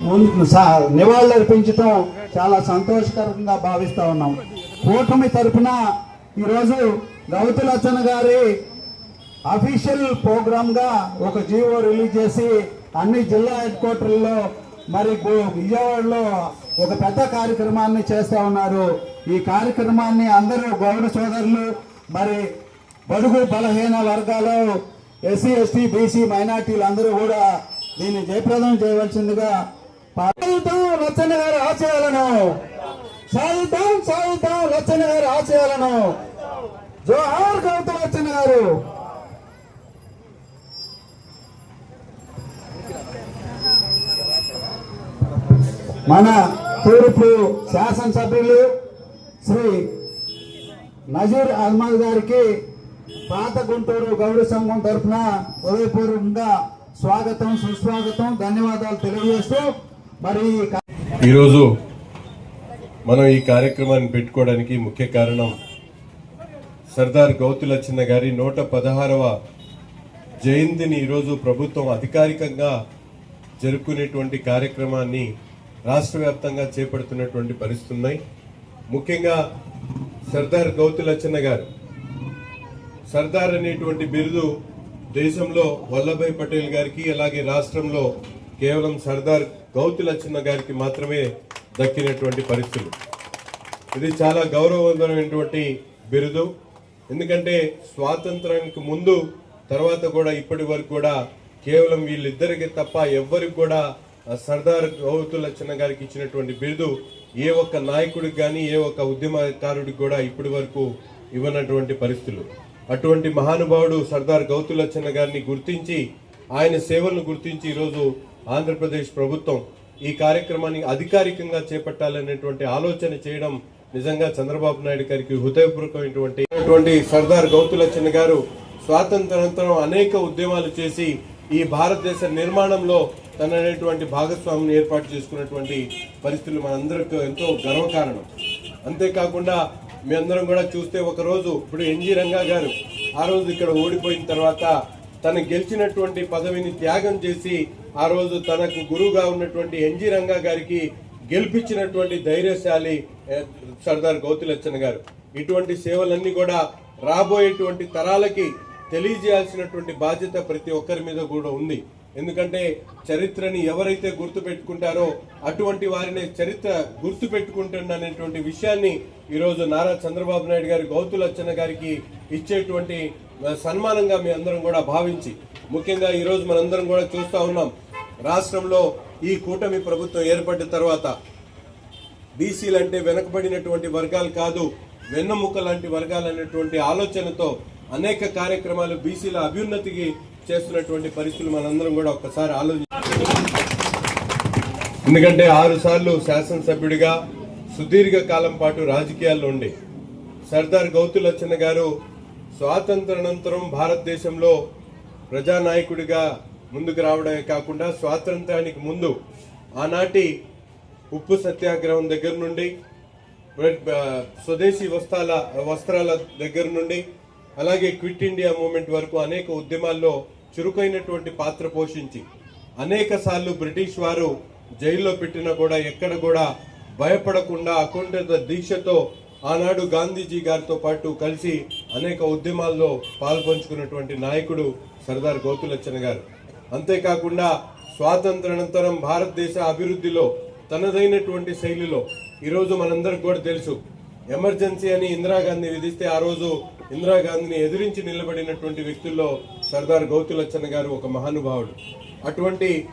ముందు స- నివాళులర్పించటం చాలా సంతోషకరంగా భావిస్తా ఉన్నాం. కూటమి తరపున ఈరోజు గౌతులచ్చన్న గారి అఫీషియల్ ప్రోగ్రామ్గా ఒక జీవో రిలీజ్ చేసి అన్ని జిల్లా హెడ్ క్వార్టర్లో మరి విజయవాడలో ఒక పెద్ద కార్యక్రమాన్ని చేస్తా ఉన్నారు. ఈ కార్యక్రమాన్ని అందరూ గౌడ సోదరులు మరి బడుగు బలహీన వర్గాలు ఎస్సీ ఎస్టీ బీసీ మైనార్టీలు అందరూ కూడా దీన్ని జయప్రదం చేయవలసిందిగా సాగుతాం లచ్చన్న గారి ఆశయాలను. సాగుతాం సాగుతాం లచ్చన్న గారి ఆశయాలను. జోహార్ గౌతమ్ లచ్చన్న గారు. మన తూర్పు శాసనసభ్యులు శ్రీ నజీర్ అహ్మద్ గారికి పాత గుంటూరు గౌడ సంఘం తరఫున హృదయపూర్వకంగా స్వాగతం సుస్వాగతం ధన్యవాదాలు తెలియజేస్తూ మరి ఈరోజు మనం ఈ కార్యక్రమాన్ని పెట్టుకోవడానికి ముఖ్య కారణం సర్దార్ గౌతులచ్చన్న గారి నూట పదహారవ జయంతిని ఈరోజు ప్రభుత్వం అధికారికంగా జరుపుకునేటువంటి కార్యక్రమాన్ని రాష్ట్ర వ్యాప్తంగా చేపడుతున్నటువంటి పరిస్థితులు ఉన్నాయి. ముఖ్యంగా సర్దార్ గౌతులచ్చన్న గారు. సర్దార్ అనేటువంటి బిరుదు దేశంలో వల్లభాయ్ పటేల్ గారికి అలాగే రాష్ట్రంలో కేవలం సర్దార్ గౌతి లచ్చన్న గారికి మాత్రమే దక్కినటువంటి పరిస్థితులు. ఇది చాలా గౌరవవంతమైనటువంటి బిరుదు. ఎందుకంటే స్వాతంత్రానికి ముందు తర్వాత కూడా ఇప్పటి వరకు కూడా కేవలం వీళ్ళిద్దరికి తప్ప ఎవ్వరికి కూడా సర్దార్ గౌతు లచ్చన్న గారికి ఇచ్చినటువంటి బిరుదు ఏ ఒక్క నాయకుడికి కానీ ఏ ఒక్క ఉద్యమకారుడికి కూడా ఇప్పటి వరకు ఇవ్వనటువంటి పరిస్థితులు. అటువంటి మహానుభావుడు సర్దార్ గౌతు లచ్చన్న గారిని గుర్తించి ఆయన సేవలను గుర్తించి ఈరోజు ఆంధ్రప్రదేశ్ ప్రభుత్వం ఈ కార్యక్రమాన్ని అధికారికంగా చేపట్టాలనేటువంటి ఆలోచన చేయడం నిజంగా చంద్రబాబు నాయుడు గారికి హృదయపూర్వకమైనటువంటి సర్దార్ గౌతులచ్చన్న గారు స్వాతంత్రానంతరం అనేక ఉద్యమాలు చేసి ఈ భారతదేశ నిర్మాణంలో తననేటువంటి భాగస్వామిని ఏర్పాటు చేసుకున్నటువంటి పరిస్థితులు మనందరికీ ఎంతో గర్వకారణం అంతేకాకుండా మీ అందరం కూడా చూస్తే ఒకరోజు ఇప్పుడు ఎన్జి రంగా గారు ఆ రోజు ఇక్కడ ఓడిపోయిన తర్వాత తను గెలిచినటువంటి పదవిని త్యాగం చేసి ఆ రోజు తనకు గురువుగా ఉన్నటువంటి ఎన్జి రంగా గారికి గెలిపించినటువంటి ధైర్యశాలి సర్దార్ గౌతులచ్చన్న గారు. ఇటువంటి సేవలన్నీ కూడా రాబోయేటువంటి తరాలకి తెలియజేయాల్సినటువంటి బాధ్యత ప్రతి ఒక్కరి మీద కూడా ఉంది. ఎందుకంటే చరిత్రని ఎవరైతే గుర్తుపెట్టుకుంటారో అటువంటి వారిని చరిత్ర గుర్తుపెట్టుకుంటుండనేటువంటి విషయాన్ని ఈరోజు నారా చంద్రబాబు నాయుడు గారి గౌతులచ్చన్న గారికి ఇచ్చేటువంటి సన్మానంగా మీ అందరం కూడా భావించి ముఖ్యంగా ఈరోజు మనందరం కూడా చూస్తూ ఉన్నాం. రాష్ట్రంలో ఈ కూటమి ప్రభుత్వం ఏర్పడిన తర్వాత బీసీలు అంటే వెనకబడినటువంటి వర్గాలు కాదు వెన్నముక లాంటి వర్గాలు అనేటువంటి ఆలోచనతో అనేక కార్యక్రమాలు బీసీల అభ్యున్నతికి చేస్తున్నటువంటి పరిస్థితులు మనందరం కూడా ఒక్కసారి ఆలోచి ఎందుకంటే ఆరు సార్లు శాసనసభ్యుడిగా సుదీర్ఘ కాలం పాటు రాజకీయాల్లో ఉండి సర్దార్ గౌతులచ్చన్న గారు స్వాతంత్రానంతరం భారతదేశంలో ప్రజానాయకుడిగా ముందుకు రావడమే కాకుండా స్వాతంత్రానికి ముందు ఆనాటి ఉప్పు సత్యాగ్రహం దగ్గర నుండి స్వదేశీ వస్త్రాల వస్త్రాల దగ్గర నుండి అలాగే క్విట్ ఇండియా మూమెంట్ వరకు అనేక ఉద్యమాల్లో చురుకైనటువంటి పాత్ర పోషించి అనేక సార్లు బ్రిటిష్ వారు జైల్లో పెట్టినా కూడా ఎక్కడ కూడా భయపడకుండా అకుంఠిత దీక్షతో ఆనాడు గాంధీజీ గారితో పాటు కలిసి అనేక ఉద్యమాల్లో పాల్పంచుకున్నటువంటి నాయకుడు సర్దార్ గౌతులచ్చన్న గారు. అంతేకాకుండా స్వాతంత్రానంతరం భారతదేశ అభివృద్ధిలో తనదైనటువంటి శైలిలో ఈరోజు మనందరికి కూడా తెలుసు. ఎమర్జెన్సీ అని ఇందిరాగాంధీ విధిస్తే ఆ రోజు ఇందిరాగాంధీని ఎదిరించి నిలబడినటువంటి వ్యక్తుల్లో సర్దార్ గౌతులచ్చన్న గారు ఒక మహానుభావుడు. అటువంటి